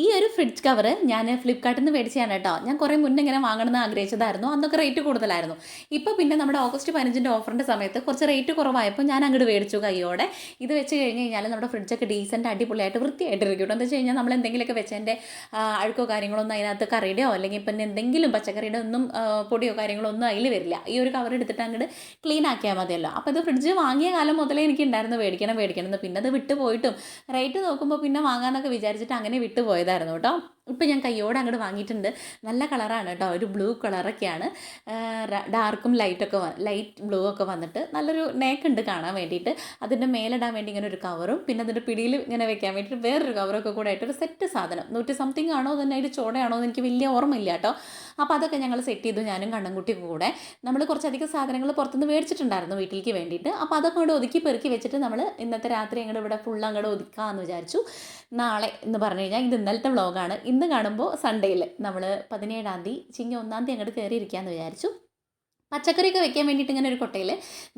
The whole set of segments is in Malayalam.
ഈ ഒരു ഫ്രിഡ്ജ് കവർ ഞാൻ ഫ്ലിപ്കാർട്ടിൽ നിന്ന് മേടിച്ചാണ് കേട്ടോ. ഞാൻ കുറേ മുന്നേ ഇങ്ങനെ വാങ്ങണമെന്ന് ആഗ്രഹിച്ചതായിരുന്നു. അന്നൊക്കെ റേറ്റ് കൂടുതലായിരുന്നു. ഇപ്പോൾ പിന്നെ നമ്മുടെ ഓഗസ്റ്റ് പതിനഞ്ചിന്റെ ഓഫറിന്റെ സമയത്ത് കുറച്ച് റേറ്റ് കുറവായപ്പോൾ ഞാൻ അങ്ങോട്ട് മേടിച്ചു കൈയോടെ ഇത് വെച്ച് കഴിഞ്ഞ് കഴിഞ്ഞാൽ നമ്മുടെ ഫ്രിഡ്ജൊക്കെ ഡീസന്റ് അടിപൊളിയായിട്ട് വൃത്തിയായിട്ട് ഇരിക്കും എന്ന് വെച്ച് കഴിഞ്ഞാൽ നമ്മൾ എന്തെങ്കിലുമൊക്കെ വെച്ചതിന്റെ അഴുക്കോ കാര്യങ്ങളോ ഒന്നും അതിനകത്ത് കറിയുടെയോ അല്ലെങ്കിൽ പിന്നെ എന്തെങ്കിലും പച്ചക്കറിയുടെ ഒന്നും പൊടിയോ കാര്യങ്ങളോ ഒന്നും അതിൽ വരില്ല. ഈ ഒരു കവർ എടുത്തിട്ട് അങ്ങോട്ട് ക്ലീൻ ആക്കിയാൽ മതിയല്ലോ. അപ്പോൾ ഇത് ഫ്രിഡ്ജ് വാങ്ങിയ കാലം മുതലേ എനിക്ക് ഉണ്ടായിരുന്നു മേടിക്കണം മേടിക്കണം എന്ന്. പിന്നെ അത് വിട്ടുപോയിട്ടും. റേറ്റ് നോക്കുമ്പോൾ പിന്നെ വാങ്ങാമെന്നൊക്കെ വിചാരിച്ചിട്ട് അങ്ങനെ വിട്ട് പോയതായിരുന്നു കേട്ടോ. ഇപ്പം ഞാൻ കയ്യോടെ അങ്ങോട്ട് വാങ്ങിയിട്ടുണ്ട്. നല്ല കളറാണ് കേട്ടോ. ഒരു ബ്ലൂ കളറൊക്കെയാണ്. ഡാർക്കും ലൈറ്റൊക്കെ ലൈറ്റ് ബ്ലൂ ഒക്കെ വന്നിട്ട് നല്ലൊരു നേക്ക് ഉണ്ട് കാണാൻ വേണ്ടിയിട്ട്. അതിന്റെ മേലിടാൻ വേണ്ടി ഇങ്ങനെ ഒരു കവറും. പിന്നെ അതിന്റെ പിടിയിൽ ഇങ്ങനെ വെക്കാൻ വേണ്ടിയിട്ട് വേറൊരു കവറൊക്കെ കൂടെ ആയിട്ട് ഒരു സെറ്റ് സാധനം. നൂറ്റി സംതിങ് ആണോ തന്നെ അതിൽ ചോടയാണോ എന്ന് എനിക്ക് വലിയ ഓർമ്മയില്ല കേട്ടോ. അപ്പോൾ അതൊക്കെ ഞങ്ങൾ സെറ്റ് ചെയ്തു ഞാനും കണ്ണൻകുട്ടി കൂടെ. നമ്മൾ കുറച്ചധികം സാധനങ്ങൾ പുറത്തുനിന്ന് മേടിച്ചിട്ടുണ്ടായിരുന്നു വീട്ടിലേക്ക് വേണ്ടിയിട്ട്. അപ്പോൾ അതൊക്കെ അങ്ങോട്ട് ഒതുക്കി പെറുക്കി വെച്ചിട്ട് നമ്മൾ ഇന്നത്തെ രാത്രി അങ്ങോട്ട് ഇവിടെ ഫുൾ അങ്ങോട്ട് ഒതുക്കാമെന്ന് വിചാരിച്ചു. നാളെ എന്ന് പറഞ്ഞു കഴിഞ്ഞാൽ ഇത് ഇന്നലത്തെ വ്ളോഗാണ് ഇന്ന് കാണുമ്പോൾ സൺഡേയിൽ നമ്മൾ പതിനേഴാം തീയതി ചിങ്ങ ഒന്നാം തീയതി അങ്ങോട്ട് കയറിയിരിക്കാമെന്ന് വിചാരിച്ചു. പച്ചക്കറിയൊക്കെ വെക്കാൻ വേണ്ടിയിട്ട് ഇങ്ങനെ ഒരു കൊട്ടയിൽ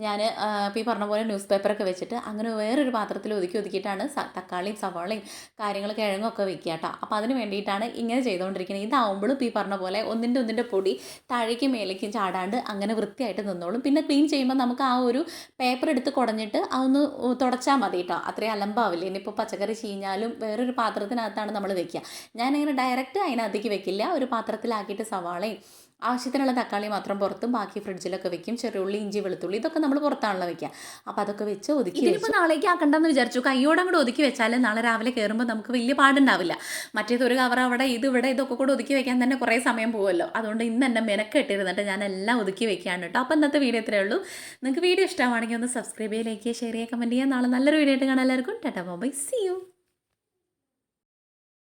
ഞാൻ ഇപ്പോൾ ഈ പറഞ്ഞ പോലെ ന്യൂസ് പേപ്പറൊക്കെ വെച്ചിട്ട് അങ്ങനെ വേറൊരു പാത്രത്തിൽ ഒതുക്കി ഒതുക്കിയിട്ടാണ് തക്കാളിയും സവാളയും കാര്യങ്ങൾ കിഴങ്ങും ഒക്കെ വെക്കുക കേട്ടോ അപ്പോൾ അതിന് വേണ്ടിയിട്ടാണ് ഇങ്ങനെ ചെയ്തുകൊണ്ടിരിക്കുന്നത് ഇതാവുമ്പോഴും ഈ പറഞ്ഞ പോലെ ഒന്നിന്റെ ഒന്നിന്റെ പൊടി താഴേക്കും മേലേക്കും ചാടാണ്ട് അങ്ങനെ വൃത്തിയായിട്ട് നിന്നോളും. പിന്നെ ക്ലീൻ ചെയ്യുമ്പോൾ നമുക്ക് ആ ഒരു പേപ്പർ എടുത്ത് കുടഞ്ഞിട്ട് അതൊന്ന് തുടച്ചാൽ മതി കേട്ടോ അത്രയും അലമ്പാവില്ല? ഇനിയിപ്പോൾ പച്ചക്കറി ചീഞ്ഞാലും വേറൊരു പാത്രത്തിനകത്താണ് നമ്മൾ വെക്കുക ഞാനിങ്ങനെ ഡയറക്റ്റ് അതിനകത്തേക്ക് വെക്കില്ല. ഒരു പാത്രത്തിലാക്കിയിട്ട് സവാളയും ആവശ്യത്തിനുള്ള തക്കാളി മാത്രം പുറത്തും ബാക്കി ഫ്രിഡ്ജിലൊക്കെ വെക്കും. ചെറിയുള്ളി ഇഞ്ചി വെളുത്തുള്ളി ഇതൊക്കെ നമ്മൾ പുറത്താണല്ലോ വെക്കുക അപ്പം അതൊക്കെ വെച്ച് ഒതുക്കി ഇതിപ്പോൾ നാളേക്ക് ആക്കണ്ടെന്ന് വിചാരിച്ചു. കൈയോടെ അങ്ങോട്ട് ഒതുക്കി വെച്ചാൽ നാളെ രാവിലെ കയറുമ്പോൾ നമുക്ക് വലിയ പാടുണ്ടാവില്ല. മറ്റേത് ഒരു കവർ അവിടെ ഇത് ഇവിടെ ഇതൊക്കെ കൂടെ ഒതുക്കി വെക്കാൻ തന്നെ കുറേ സമയം പോകുമല്ലോ അതുകൊണ്ട് ഇന്ന് എന്നെ മെനക്കെട്ടിരുന്നിട്ട് ഞാൻ എല്ലാം ഒതുക്കി വെക്കുകയാണ് കേട്ടോ. അപ്പോൾ ഇന്നത്തെ വീഡിയോ ഇത്രയേ ഉള്ളൂ. നിങ്ങൾക്ക് വീഡിയോ ഇഷ്ടമാണെങ്കിൽ ഒന്ന് സബ്സ്ക്രൈബ് ചെയ്യുക ലൈക്ക് ചെയ്യുക ഷെയർ ചെയ്യുക കമന്റ് ചെയ്യുക. നാളെ നല്ലൊരു വീഡിയോ ആയിട്ട് കാണാൻ എല്ലാവർക്കും. Tata bye C U